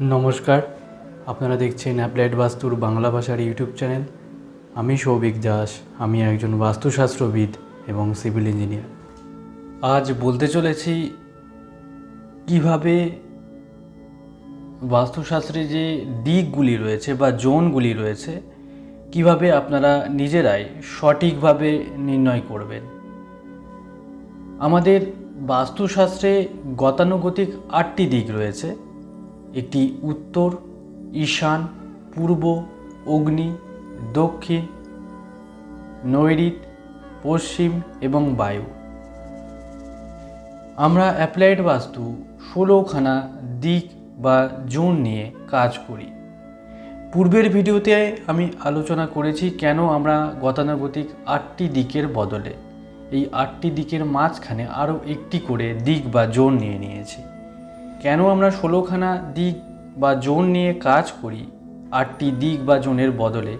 নমস্কার, আপনারা দেখছেন অ্যাপ্লাইড বাস্তুর বাংলা ভাষার ইউটিউব চ্যানেল। আমি সৌভিক দাস, আমি একজন বাস্তুশাস্ত্রবিদ এবং সিভিল ইঞ্জিনিয়ার। আজ বলতে চলেছি কীভাবে বাস্তুশাস্ত্রে যে দিকগুলি রয়েছে বা জোনগুলি রয়েছে, কীভাবে আপনারা নিজেরাই সঠিকভাবে নির্ণয় করবেন। আমাদের বাস্তুশাস্ত্রে গতানুগতিক আটটি দিক রয়েছে। একটি উত্তর, ঈশান, পূর্ব, অগ্নি, দক্ষিণ, নৈরিত, পশ্চিম এবং বায়ু। আমরা অ্যাপ্লাইড বাস্তু ষোলোখানা দিক বা জোন নিয়ে কাজ করি। পূর্বের ভিডিওতে আমি আলোচনা করেছি কেন আমরা গতানুগতিক আটটি দিকের বদলে। এই আটটি দিকের মাঝখানে আরও একটি করে দিক বা জোন নিয়ে নিয়েছি। কেন আমরা ষোলোখানা দিক বা জোন নিয়ে কাজ করি, আটটি দিক বা জোনের বদলে?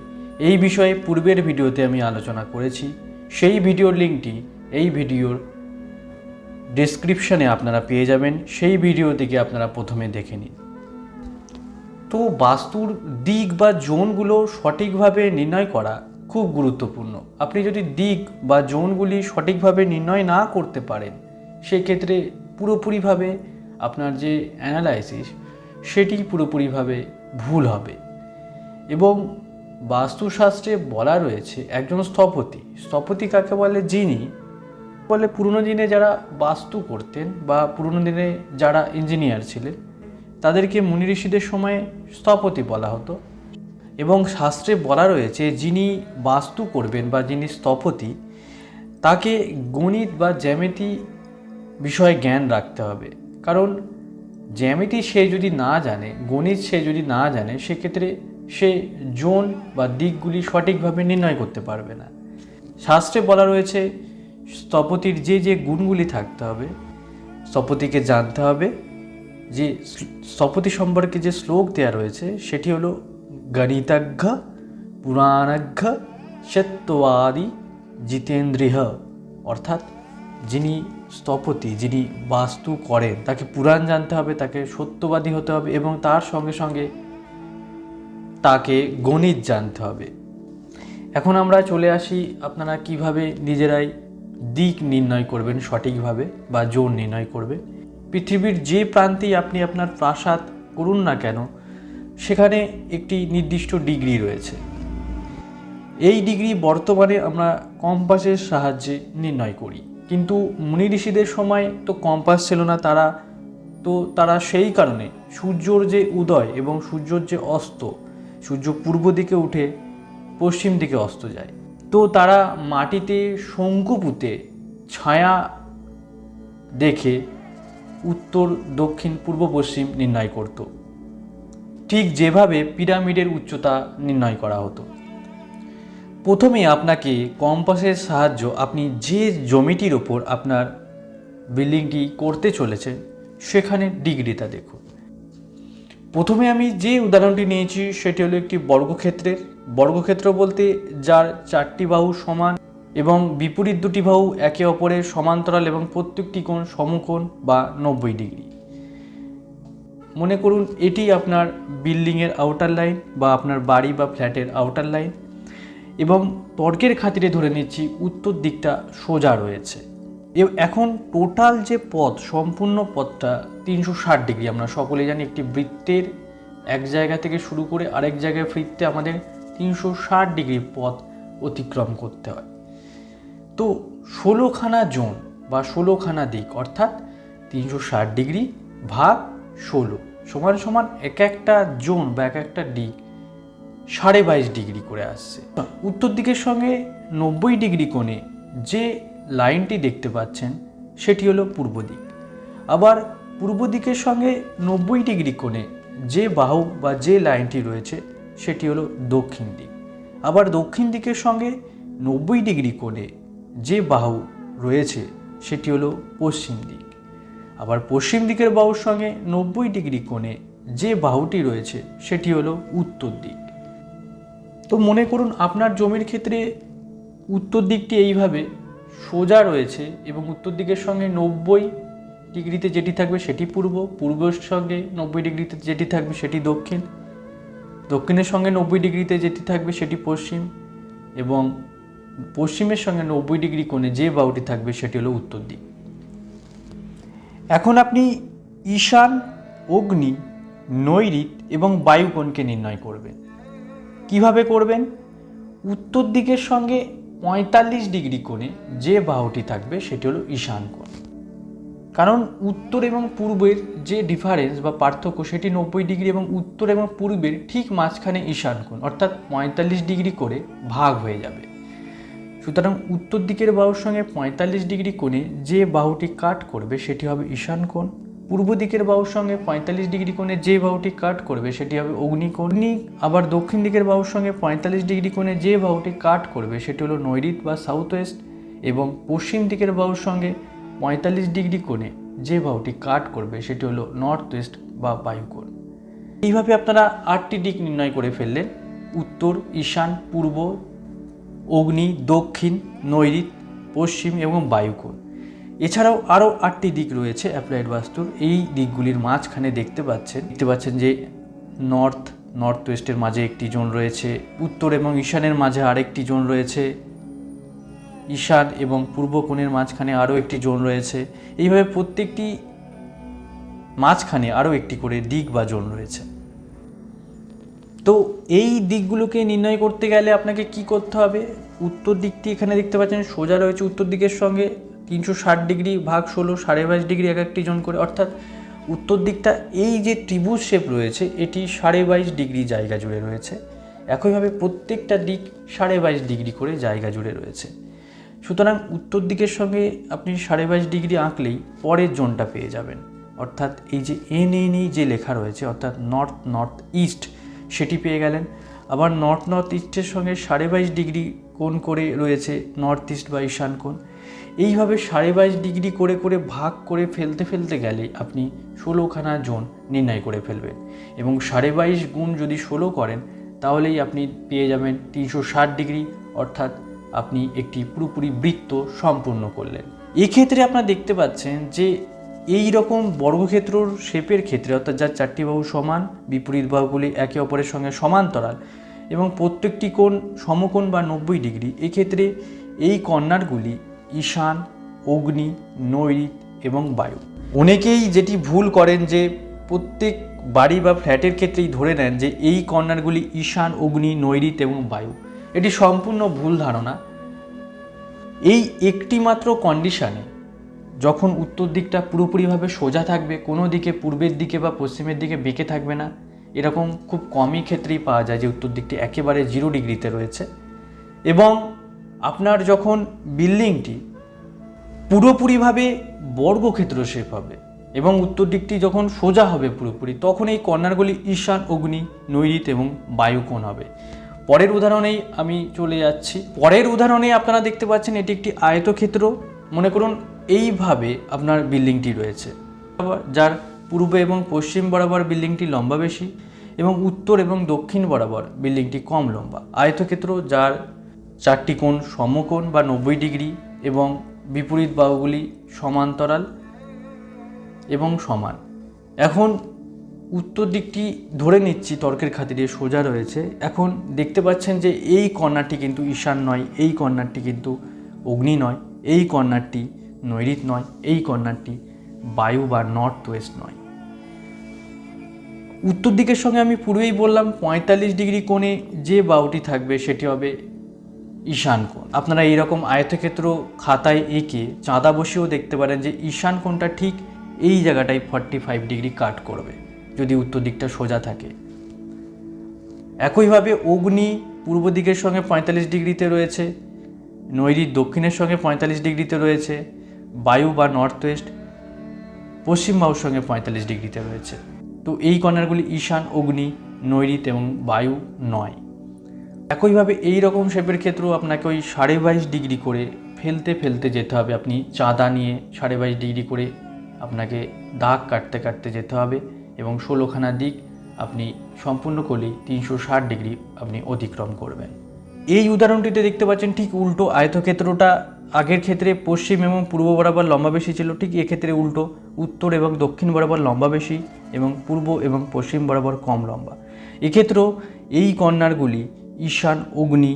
এই বিষয়ে পূর্বের ভিডিওতে আমি আলোচনা করেছি। সেই ভিডিওর লিঙ্কটি এই ভিডিওর ডেসক্রিপশনে আপনারা পেয়ে যাবেন। সেই ভিডিও থেকে আপনারা প্রথমে দেখে নিন। তো বাস্তুর দিক বা জোনগুলো সঠিকভাবে নির্ণয় করা খুব গুরুত্বপূর্ণ। আপনি যদি দিক বা জোনগুলি সঠিকভাবে নির্ণয় না করতে পারেন, সেক্ষেত্রে পুরোপুরিভাবে আপনার যে অ্যানালাইসিস, সেটি পুরোপুরিভাবে ভুল হবে। এবং বাস্তুশাস্ত্রে বলা রয়েছে, একজন স্থপতি স্থপতি কাকে বলে? যিনি বলে পুরনো দিনে যারা বাস্তু করতেন বা পুরনো দিনে যারা ইঞ্জিনিয়ার ছিলেন, তাদেরকে মুনি ঋষিদের সময় স্থপতি বলা হতো। এবং শাস্ত্রে বলা রয়েছে, যিনি বাস্তু করবেন বা যিনি স্থপতি, তাকে গণিত বা জ্যামিতি বিষয়ে জ্ঞান রাখতে হবে। কারণ জ্যামিতি সে যদি না জানে, গণিত সে যদি না জানে, সেক্ষেত্রে সে জোন বা দিকগুলি সঠিকভাবে নির্ণয় করতে পারবে না। শাস্ত্রে বলা রয়েছে, স্থপতির যে যে গুণগুলি থাকতে হবে, স্থপতিকে জানতে হবে। যে স্থপতি সম্পর্কে যে শ্লোক দেওয়া রয়েছে, সেটি হলো গণিতজ্ঞ, পুরাণজ্ঞ, সত্যবাদী, জিতেন্দ্রিহ। অর্থাৎ যিনি স্থপতি যিনি বাস্তু করেন, তাকে পুরাণ জানতে হবে, তাকে সত্যবাদী হতে হবে এবং তার সঙ্গে সঙ্গে তাকে গণিত জানতে হবে। এখন আমরা চলে আসি আপনারা কীভাবে নিজেরাই দিক নির্ণয় করবেন সঠিকভাবে বা জোর নির্ণয় করবে পৃথিবীর যে প্রান্তেই আপনি আপনার প্রাসাদ করুন না কেন, সেখানে একটি নির্দিষ্ট ডিগ্রি রয়েছে। এই ডিগ্রি বর্তমানে আমরা কম্পাসের সাহায্যে নির্ণয় করি। কিন্তু মুনি ঋষিদের সময় তো কম্পাস ছিল না তারা, তো তারা সেই কারণে সূর্যর যে উদয় এবং সূর্যর যে অস্ত, সূর্য পূর্ব দিকে উঠে পশ্চিম দিকে অস্ত যায়। তো তারা মাটিতে শঙ্কু পুঁতে ছায়া দেখে উত্তর, দক্ষিণ, পূর্ব, পশ্চিম নির্ণয় করত। ঠিক যেভাবে পিরামিডের উচ্চতা নির্ণয় করা হতো। প্রথমে আপনাকে কম্পাসের সাহায্য আপনি যে জমিটির ওপর আপনার বিল্ডিংটি করতে চলেছেন সেখানে ডিগ্রিটা দেখুন। প্রথমে আমি যে উদাহরণটি নিয়েছি, সেটি হলো একটি বর্গক্ষেত্রের। বর্গক্ষেত্র বলতে যার চারটি বাহু সমান এবং বিপরীত দুটি বাহু একে অপরের সমান্তরাল এবং প্রত্যেকটি কোণ সমকোণ বা নব্বই ডিগ্রি। মনে করুন, এটি আপনার বিল্ডিংয়ের আউটার লাইন বা আপনার বাড়ি বা ফ্ল্যাটের আউটার লাইন এবং তর্কের খাতিরে ধরে নিচ্ছি উত্তর দিকটা সোজা রয়েছে। এখন টোটাল যে পথ, সম্পূর্ণ পথটা তিনশো ষাট ডিগ্রি। আমরা সকলে জানি একটি বৃত্তের এক জায়গা থেকে শুরু করে আরেক জায়গায় ফিরতে আমাদের তিনশো ষাট ডিগ্রি পথ অতিক্রম করতে হয়। তো ষোলোখানা জোন বা ষোলোখানা দিক, অর্থাৎ তিনশো ষাট ডিগ্রি ভাগ ষোলো সমান সমান এক একটা জোন বা এক একটা দিক সাড়ে বাইশ ডিগ্রি করে আসছে। উত্তর দিকের সঙ্গে নব্বই ডিগ্রি কোণে যে লাইনটি দেখতে পাচ্ছেন, সেটি হলো পূর্ব দিক। আবার পূর্ব দিকের সঙ্গে নব্বই ডিগ্রি কোণে যে বাহু বা যে লাইনটি রয়েছে, সেটি হলো দক্ষিণ দিক। আবার দক্ষিণ দিকের সঙ্গে নব্বই ডিগ্রি কোণে যে বাহু রয়েছে, সেটি হলো পশ্চিম দিক। আবার পশ্চিম দিকের বাহুর সঙ্গে নব্বই ডিগ্রি কোণে যে বাহুটি রয়েছে, সেটি হলো উত্তর দিক। তো মনে করুন আপনার জমির ক্ষেত্রে উত্তর দিকটি এইভাবে, সোজা রয়েছে এবং উত্তর দিকের সঙ্গে নব্বই ডিগ্রিতে যেটি থাকবে সেটি পূর্ব, পূর্বের সঙ্গে নব্বই ডিগ্রিতে যেটি থাকবে সেটি দক্ষিণ, দক্ষিণের সঙ্গে নব্বই ডিগ্রিতে যেটি থাকবে সেটি পশ্চিম এবং পশ্চিমের সঙ্গে নব্বই ডিগ্রি কোণে যে বাউটি থাকবে সেটি হলো উত্তর দিক। এখন আপনি ঈশান, অগ্নি নৈরিত এবং বায়ুকোণকে নির্ণয় করবেন। কীভাবে করবেন? উত্তর দিকের সঙ্গে পঁয়তাল্লিশ ডিগ্রি কোণে যে বাহুটি থাকবে সেটি হলো ঈশান কোণ। কারণ উত্তর এবং পূর্বের যে ডিফারেন্স বা পার্থক্য সেটি নব্বই ডিগ্রি এবং উত্তর এবং পূর্বের ঠিক মাঝখানে ঈশান কোণ, অর্থাৎ পঁয়তাল্লিশ ডিগ্রি করে ভাগ হয়ে যাবে। সুতরাং উত্তর দিকের বাহুর সঙ্গে পঁয়তাল্লিশ ডিগ্রি কোণে যে বাহুটি কাট করবে সেটি হবে ঈশান কোণ। পূর্ব দিকের বাহুর সঙ্গে পঁয়তাল্লিশ ডিগ্রি কোণে যে বাহুটি কাট করবে সেটি হবে অগ্নিকোণ। আবার দক্ষিণ দিকের বাহুর সঙ্গে পঁয়তাল্লিশ ডিগ্রি কোণে যে বাহুটি কাট করবে সেটি হলো নৈরিত বা সাউথ ওয়েস্ট এবং পশ্চিম দিকের বাহুর সঙ্গে পঁয়তাল্লিশ ডিগ্রি কোণে যে বাহুটি কাট করবে সেটি হলো নর্থ ওয়েস্ট বা বায়ুকোণ। এইভাবে আপনারা আটটি দিক নির্ণয় করে ফেললেন। উত্তর, ঈশান, পূর্ব, অগ্নি, দক্ষিণ, নৈরিত, পশ্চিম এবং বায়ুকোণ। এছাড়াও আরও আটটি দিক রয়েছে অ্যাপ্লাইড বাস্তুর। এই দিকগুলির মাঝখানে দেখতে পাচ্ছেন দেখতে পাচ্ছেন যে নর্থ নর্থ ওয়েস্টের মাঝে একটি জোন রয়েছে, উত্তর এবং ঈশানের মাঝে আরেকটি জোন রয়েছে, ঈশান এবং পূর্ব কোণের মাঝখানে আরও একটি জোন রয়েছে। এইভাবে প্রত্যেকটি মাঝখানে আরও একটি করে দিক বা জোন রয়েছে। তো এই দিকগুলোকে নির্ণয় করতে গেলে আপনাকে কি করতে হবে? উত্তর দিকটি এখানে দেখতে পাচ্ছেন, সোজা রয়েছে উত্তর দিকের সঙ্গে। তিনশো ষাট ডিগ্রি ভাগ ষোলো, সাড়ে বাইশ ডিগ্রি এক একটি জন করে। অর্থাৎ উত্তর দিকটা, এই যে ত্রিভুজ শেপ রয়েছে, এটি সাড়ে বাইশ ডিগ্রি জায়গা জুড়ে রয়েছে। একইভাবে প্রত্যেকটা দিক সাড়ে বাইশ ডিগ্রি করে জায়গা জুড়ে রয়েছে। সুতরাং উত্তর দিকের সঙ্গে আপনি সাড়ে বাইশ ডিগ্রি আঁকলেই পরের জোনটা পেয়ে যাবেন। অর্থাৎ এই যে এন এন যে লেখা রয়েছে, অর্থাৎ নর্থ নর্থ ইস্ট সেটি পেয়ে গেলেন। আবার নর্থ নর্থ ইস্টের সঙ্গে সাড়ে বাইশ ডিগ্রি কোণ করে রয়েছে নর্থ ইস্ট বা ঈশান কোণ। এইভাবে সাড়ে বাইশ ডিগ্রি করে করে ভাগ করে ফেলতে ফেলতে গেলে আপনি ষোলোখানা জোন নির্ণয় করে ফেলবেন এবং সাড়ে বাইশ গুণ যদি ষোলো করেন, তাহলেই আপনি পেয়ে যাবেন তিনশো ষাট ডিগ্রি, অর্থাৎ আপনি একটি পুরোপুরি বৃত্ত সম্পূর্ণ করলেন। এক্ষেত্রে আপনারা দেখতে পাচ্ছেন যে এই রকম বর্গক্ষেত্রর শেপের ক্ষেত্রে অর্থাৎ যার চারটি বাহু সমান, বিপরীত বাহুগুলি একে অপরের সঙ্গে সমান্তরাল এবং প্রত্যেকটি কোণ সমকোণ বা নব্বই ডিগ্রি, এক্ষেত্রে এই কর্নারগুলি ঈশান, অগ্নি নৈরিত এবং বায়ু। অনেকেই যেটি ভুল করেন যে প্রত্যেক বাড়ি বা ফ্ল্যাটের ক্ষেত্রেই ধরে নেন যে এই কর্নারগুলি ঈশান, অগ্নি নৈরিত এবং বায়ু। এটি সম্পূর্ণ ভুল ধারণা। এই একটি মাত্র কন্ডিশানে যখন উত্তর দিকটা পুরোপুরিভাবে সোজা থাকবে, কোনো দিকে পূর্বের দিকে বা পশ্চিমের দিকে বেঁকে থাকবে না, এরকম খুব কমই ক্ষেত্রেই পাওয়া যায় যে উত্তর দিকটি একেবারে জিরো ডিগ্রিতে রয়েছে। এবং আপনার যখন বিল্ডিংটি পুরোপুরিভাবে বর্গক্ষেত্র শেপ হবে এবং উত্তর দিকটি যখন সোজা হবে পুরোপুরি, তখন এই কর্নারগুলি ঈশান, অগ্নি নৈরিত এবং বায়ুকোণ হবে। পরের উদাহরণেই আমি চলে যাচ্ছি। পরের উদাহরণে আপনারা দেখতে পাচ্ছেন এটি একটি আয়তক্ষেত্র। মনে করুন এইভাবে আপনার বিল্ডিংটি রয়েছে। যার পূর্ব এবং পশ্চিম বরাবর বিল্ডিংটি লম্বা বেশি এবং উত্তর এবং দক্ষিণ বরাবর বিল্ডিংটি কম লম্বা। আয়তক্ষেত্র যার চারটি কোণ সমকোণ বা নব্বই ডিগ্রি এবং বিপরীত বাহুগুলি সমান্তরাল এবং সমান। এখন উত্তর দিকটি ধরে নিচ্ছি, তর্কের খাতিরে সোজা রয়েছে। এখন দেখতে পাচ্ছেন যে এই কর্নারটি কিন্তু ঈশান নয়, এই কর্নারটি কিন্তু অগ্নি নয়। এই কর্নারটি নৈরিত নয়, এই কর্নারটি বায়ু বা নর্থ ওয়েস্ট নয়। উত্তর দিকের সঙ্গে আমি পূর্বেই বললাম, পঁয়তাল্লিশ ডিগ্রি কোণে যে বাউটি থাকবে সেটি হবে ঈশান কোণ। আপনারা এইরকম আয়তক্ষেত্র খাতায় এঁকে চাঁদা বসেও দেখতে পারেন যে ঈশান কোণটা ঠিক এই জায়গাটায় ফর্টি ফাইভ ডিগ্রি কাট করবে, যদি উত্তর দিকটা সোজা থাকে। একইভাবে অগ্নি পূর্ব দিকের সঙ্গে পঁয়তাল্লিশ ডিগ্রিতে রয়েছে নৈরিত দক্ষিণের সঙ্গে পঁয়তাল্লিশ ডিগ্রিতে রয়েছে, বায়ু বা নর্থ ওয়েস্ট পশ্চিম বাহুর সঙ্গে পঁয়তাল্লিশ ডিগ্রিতে রয়েছে। তো এই কর্নারগুলি ঈশান, অগ্নি, নৈরিত এবং বায়ু নয়। একইভাবে এই রকম শেপের ক্ষেত্রেও আপনাকে ওই সাড়ে বাইশ ডিগ্রি করে ফেলতে ফেলতে যেতে হবে। আপনি চাঁদা নিয়ে সাড়ে বাইশ ডিগ্রি করে আপনাকে দাগ কাটতে কাটতে যেতে হবে এবং ষোলোখানা দিক আপনি সম্পূর্ণ করলেই তিনশো ষাট ডিগ্রি আপনি অতিক্রম করবেন। এই উদাহরণটিতে দেখতে পাচ্ছেন ঠিক উল্টো আয়তক্ষেত্রটা আগের ক্ষেত্রে পশ্চিম এবং পূর্ব বরাবর লম্বা বেশি ছিল, ঠিক এক্ষেত্রে উল্টো, উত্তর এবং দক্ষিণ বরাবর লম্বা বেশি এবং পূর্ব এবং পশ্চিম বরাবর কম লম্বা। এক্ষেত্রেও এই কর্নারগুলি ঈশান, অগ্নি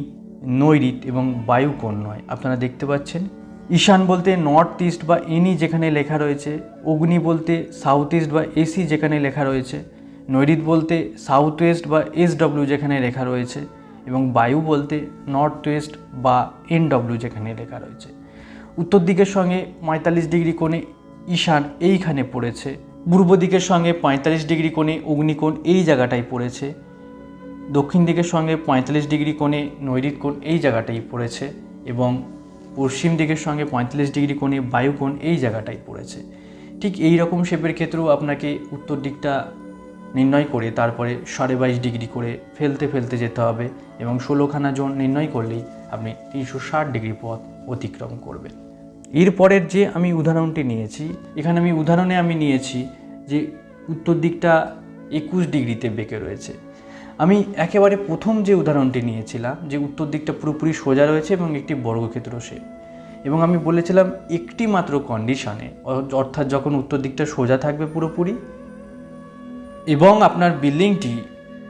নৈরিত এবং বায়ুকোণ নয় আপনারা দেখতে পাচ্ছেন, ঈশান বলতে নর্থ ইস্ট বা এনি যেখানে লেখা রয়েছে, অগ্নি বলতে সাউথ ইস্ট বা এসি যেখানে লেখা রয়েছে নৈরিত বলতে সাউথ ওয়েস্ট বা এস ডব্লিউ যেখানে লেখা রয়েছে। এবং বায়ু বলতে নর্থ ওয়েস্ট বা এনডব্লিউ যেখানে লেখা রয়েছে। উত্তর দিকের সঙ্গে পঁয়তাল্লিশ ডিগ্রি কোণে ঈশান এইখানে পড়েছে। পূর্ব দিকের সঙ্গে পঁয়তাল্লিশ ডিগ্রি কোণে অগ্নিকোণ এই জায়গাটায় পড়েছে। দক্ষিণ দিকের সঙ্গে পঁয়তাল্লিশ ডিগ্রি কোণে নৈরিত কোণ এই জায়গাটাই পড়েছে এবং পশ্চিম দিকের সঙ্গে পঁয়তাল্লিশ ডিগ্রি কোণে বায়ুকোণ এই জায়গাটাই পড়েছে। ঠিক এই রকম শেপের ক্ষেত্রেও আপনাকে উত্তর দিকটা নির্ণয় করে তারপরে সাড়ে বাইশ ডিগ্রি করে ফেলতে ফেলতে যেতে হবে এবং ষোলোখানা জোন নির্ণয় করলেই আপনি তিনশো ষাট ডিগ্রি পথ অতিক্রম করবেন। এরপরের যে আমি উদাহরণটি নিয়েছি, এখানে আমি উদাহরণে আমি নিয়েছি যে উত্তর দিকটা একুশ ডিগ্রিতে বেঁকে রয়েছে। আমি একেবারে প্রথম যে উদাহরণটি নিয়েছিলাম যে উত্তর দিকটা পুরোপুরি সোজা রয়েছে এবং একটি বর্গক্ষেত্র শেপ এবং আমি বলেছিলাম একটি মাত্র কন্ডিশনে অর্থাৎ যখন উত্তর দিকটা সোজা থাকবে পুরোপুরি এবং আপনার বিল্ডিংটি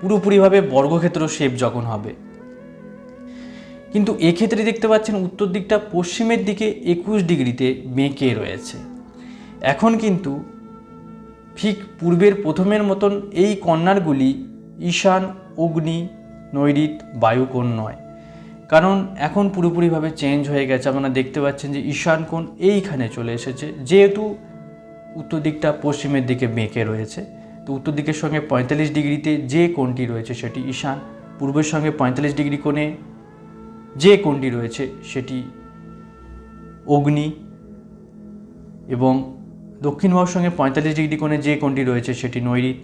পুরোপুরিভাবে বর্গক্ষেত্র শেপ যখন হবে। কিন্তু এক্ষেত্রে দেখতে পাচ্ছেন উত্তর দিকটা পশ্চিমের দিকে একুশ ডিগ্রিতে বেঁকে রয়েছে। এখন কিন্তু ঠিক পূর্বের প্রথমের মতন এই কর্নারগুলি ঈশান, অগ্নি নৈরিত বায়ুকোণ নয়। কারণ এখন পুরোপুরিভাবে চেঞ্জ হয়ে গেছে। আপনারা দেখতে পাচ্ছেন যে ঈশান কোণ এইখানে চলে এসেছে। যেহেতু উত্তর দিকটা পশ্চিমের দিকে বেঁকে রয়েছে। তো উত্তর দিকের সঙ্গে পঁয়তাল্লিশ ডিগ্রিতে যে কোণটি রয়েছে সেটি ঈশান, পূর্বের সঙ্গে পঁয়তাল্লিশ ডিগ্রি কোণে যে কোণটি রয়েছে সেটি অগ্নি এবং দক্ষিণ বাহুর সঙ্গে পঁয়তাল্লিশ ডিগ্রি কোণে যে কোণটি রয়েছে সেটি নৈরিত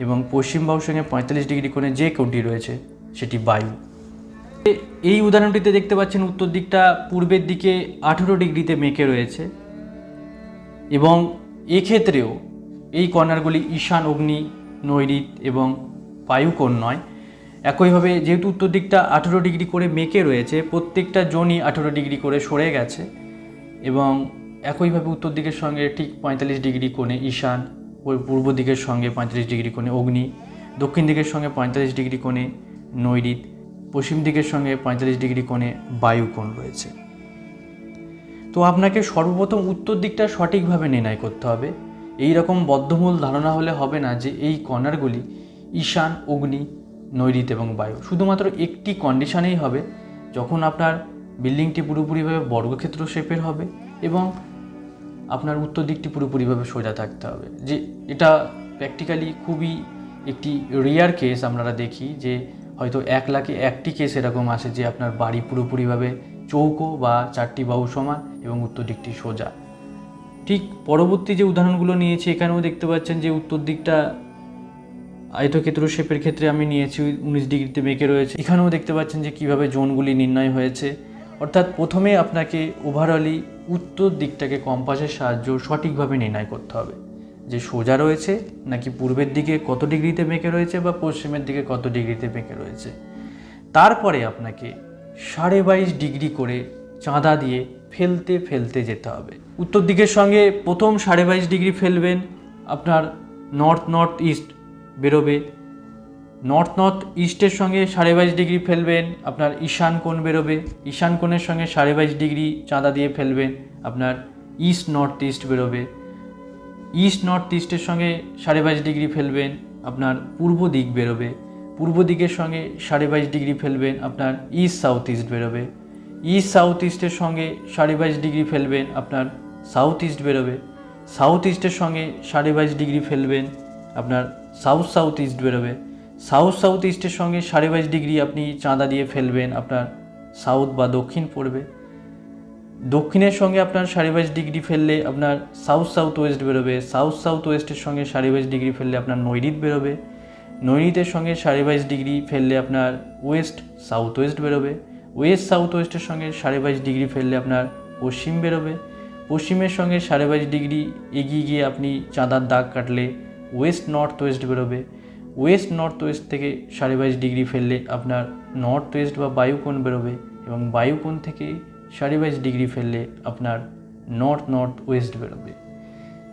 এবং পশ্চিম বাহুর সঙ্গে পঁয়তাল্লিশ ডিগ্রি কোণে যে কোণটি রয়েছে সেটি বায়ু। এই উদাহরণটিতে দেখতে পাচ্ছেন উত্তর দিকটা পূর্বের দিকে আঠেরো ডিগ্রিতে মেকে রয়েছে এবং এক্ষেত্রেও এই কর্নারগুলি ঈশান, অগ্নি নৈরিত এবং বায়ুকোণ নয়। একইভাবে যেহেতু উত্তর দিকটা আঠেরো ডিগ্রি করে মেকে রয়েছে, প্রত্যেকটা জোনই আঠেরো ডিগ্রি করে সরে গেছে এবং একইভাবে উত্তর দিকের সঙ্গে ঠিক পঁয়তাল্লিশ ডিগ্রি কোণে ঈশান পূর্ব দিকের সঙ্গে পঁয়তাল্লিশ ডিগ্রি কোণে অগ্নি, দক্ষিণ দিকের সঙ্গে পঁয়তাল্লিশ ডিগ্রি কোণে নৈরিত পশ্চিম দিকের সঙ্গে পঁয়তাল্লিশ ডিগ্রি কোণে বায়ুকোণ রয়েছে। তো আপনাকে সর্বপ্রথম উত্তর দিকটা সঠিকভাবে নির্ণয় করতে হবে। এই রকম বদ্ধমূল ধারণা হলে হবে না যে এই কর্নারগুলি ঈশান, অগ্নি, নৈরিত এবং বায়ু। শুধুমাত্র একটি কন্ডিশনেই হবে, যখন আপনার বিল্ডিংটি পুরোপুরিভাবে বর্গক্ষেত্র শেপের হবে এবং আপনার উত্তর দিকটি পুরোপুরিভাবে সোজা থাকতে হবে। যে এটা প্র্যাকটিক্যালি খুবই একটি রেয়ার কেস আপনারা দেখি যে হয়তো এক লাখে একটি কেস এরকম আসে যে আপনার বাড়ি পুরোপুরিভাবে চৌকো বা চারটি বাহু সমান এবং উত্তর দিকটি সোজা। ঠিক পরবর্তী যে উদাহরণগুলো নিয়েছি, এখানেও দেখতে পাচ্ছেন যে উত্তর দিকটা আয়তক্ষেত্র শেপের ক্ষেত্রে আমি নিয়েছি উনিশ ডিগ্রিতে বেঁকে রয়েছে। এখানেও দেখতে পাচ্ছেন যে কীভাবে জোনগুলি নির্ণয় হয়েছে। অর্থাৎ প্রথমে আপনাকে ওভারঅলি উত্তর দিকটাকে কম্পাসের সাহায্য সঠিকভাবে নির্ণয় করতে হবে। যে সোজা রয়েছে, নাকি পূর্বের দিকে কত ডিগ্রিতে বেঁকে রয়েছে বা পশ্চিমের দিকে কত ডিগ্রিতে বেঁকে রয়েছে। তারপরে আপনাকে সাড়ে বাইশ ডিগ্রি করে চাঁদা দিয়ে ফেলতে ফেলতে যেতে হবে। উত্তর দিকের সঙ্গে প্রথম সাড়ে বাইশ ডিগ্রি ফেলবেন, আপনার নর্থ নর্থ ইস্ট বেরোবে। নর্থ নর্থ ইস্টের সঙ্গে সাড়ে বাইশ ডিগ্রি ফেলবেন, আপনার ঈশান কোণ বেরোবে। ঈশান কোণের সঙ্গে সাড়ে বাইশ ডিগ্রি চাঁদা দিয়ে ফেলবেন, আপনার ইস্ট নর্থ ইস্ট বেরোবে। ইস্ট নর্থ ইস্টের সঙ্গে সাড়ে বাইশ ডিগ্রি ফেলবেন, আপনার পূর্ব দিক বেরোবে। পূর্ব দিকের সঙ্গে সাড়ে বাইশ ডিগ্রি ফেলবেন, আপনার ইস্ট সাউথ ইস্ট বেরোবে। ইস্ট সাউথ ইস্টের সঙ্গে সাড়ে বাইশ ডিগ্রি ফেলবেন আপনার সাউথ ইস্ট বেরোবে। সাউথ ইস্টের সঙ্গে সাড়ে বাইশ ডিগ্রি ফেলবেন আপনার সাউথ সাউথ ইস্ট বেরোবে। সাউথ সাউথ ইস্টের সঙ্গে সাড়ে বাইশ ডিগ্রি আপনি চাঁদা দিয়ে ফেলবেন আপনার সাউথ বা দক্ষিণ পড়বে। দক্ষিণের সঙ্গে আপনার সাড়ে বাইশ ডিগ্রি ফেললে আপনার সাউথ সাউথ ওয়েস্ট বেরোবে। সাউথ সাউথ ওয়েস্টের সঙ্গে সাড়ে বাইশ ডিগ্রি ফেললে আপনার নৈরিত বেরোবে। নৈরিতের সঙ্গে সাড়ে বাইশ ডিগ্রি ফেললে আপনার ওয়েস্ট সাউথ ওয়েস্ট বেরোবে। ওয়েস্ট সাউথ ওয়েস্টের সঙ্গে সাড়ে বাইশ ডিগ্রি ফেললে আপনার পশ্চিম বেরোবে। পশ্চিমের সঙ্গে সাড়ে বাইশ ডিগ্রি এগিয়ে গিয়ে আপনি চাঁদার দাগ কাটলে ওয়েস্ট নর্থ ওয়েস্ট বেরোবে। ওয়েস্ট নর্থ ওয়েস্ট থেকে সাড়ে বাইশ ডিগ্রি ফেললে আপনার নর্থ ওয়েস্ট বা বায়ুকোণ বেরোবে এবং বায়ুকোণ থেকে সাড়ে বাইশ ডিগ্রি ফেললে আপনার নর্থ নর্থ ওয়েস্ট বেরোবে।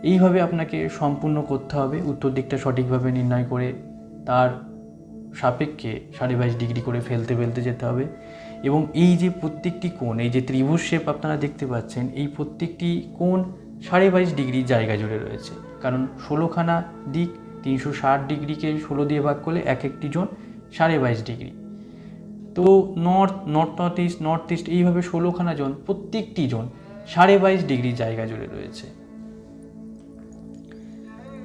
এইভাবে আপনাকে সম্পূর্ণ করতে হবে, উত্তর দিকটা সঠিকভাবে নির্ণয় করে তার সাপেক্ষে সাড়ে বাইশ ডিগ্রি করে ফেলতে ফেলতে যেতে হবে। এবং এই যে প্রত্যেকটি কোণ, এই যে ত্রিভুজ শেপ আপনারা দেখতে পাচ্ছেন, এই প্রত্যেকটি কোণ সাড়ে বাইশ ডিগ্রি জায়গা জুড়ে রয়েছে। কারণ ষোলোখানা দিক তিনশো ষাট ডিগ্রিকে ষোলো দিয়ে ভাগ করলে এক একটি জোন সাড়ে বাইশ ডিগ্রি। তো north north north east north east এইভাবে ষোলোখানা জোন, প্রত্যেকটি জোন সাড়ে বাইশ ডিগ্রি জায়গা জুড়ে রয়েছে।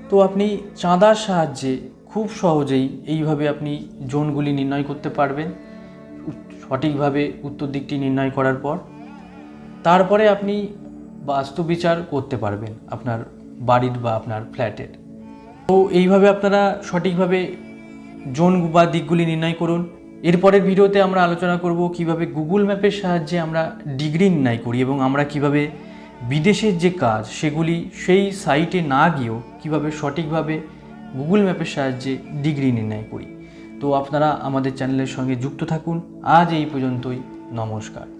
তো আপনি চাঁদার সাহায্যে খুব সহজেই এইভাবে আপনি জোনগুলি নির্ণয় করতে পারবেন। সঠিকভাবে উত্তর দিকটি নির্ণয় করার পর, তারপরে আপনি বাস্তু বিচার করতে পারবেন আপনার বাড়ির বা আপনার ফ্ল্যাটের। তো এইভাবে আপনারা সঠিকভাবে জোন বা দিকগুলি নির্ণয় করুন। এরপরের ভিডিওতে আমরা আলোচনা করব কীভাবে গুগল ম্যাপের সাহায্যে আমরা ডিগ্রি নির্ণয় করি এবং আমরা কীভাবে বিদেশের যে কাজ সেগুলি সেই সাইটে না গিয়েও কীভাবে সঠিকভাবে গুগল ম্যাপের সাহায্যে ডিগ্রি নির্ণয় করি। তো আপনারা আমাদের চ্যানেলের সঙ্গে যুক্ত থাকুন। আজ এই পর্যন্তই। নমস্কার।